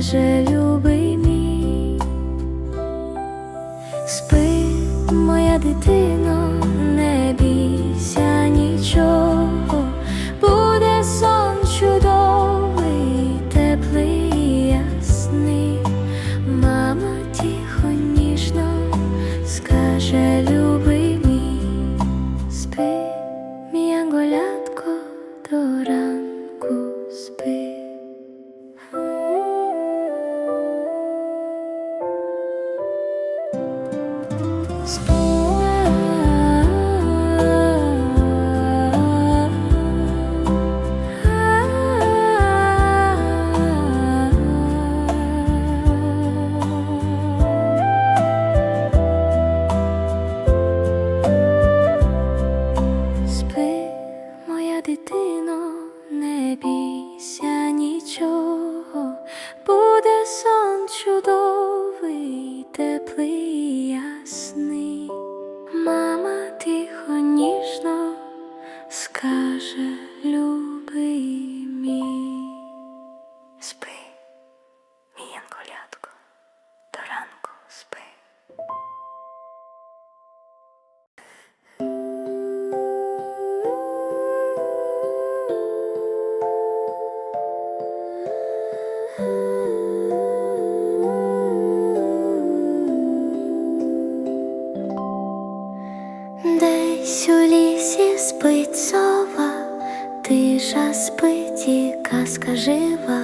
скаже любий мій. Спи, моя дитино, не бійся нічого, буде сон чудовий, теплий, ясний. Мама тихо, ніжно скаже любий мій. Спи, мій анголятко, дитино, не бійся нічого, буде сон чудовий, теплий, Десь у лісі спить сова, тиша спить і казка жива,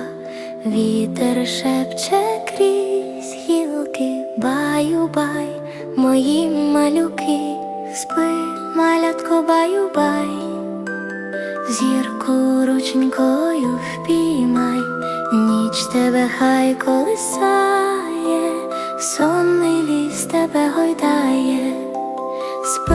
вітер шепче крізь гілки, баю-бай, мої малюки, спи, малятко, баю-бай, зірку рученькою впіймай, ніч тебе хай колисає, сонний ліс тебе гойдає.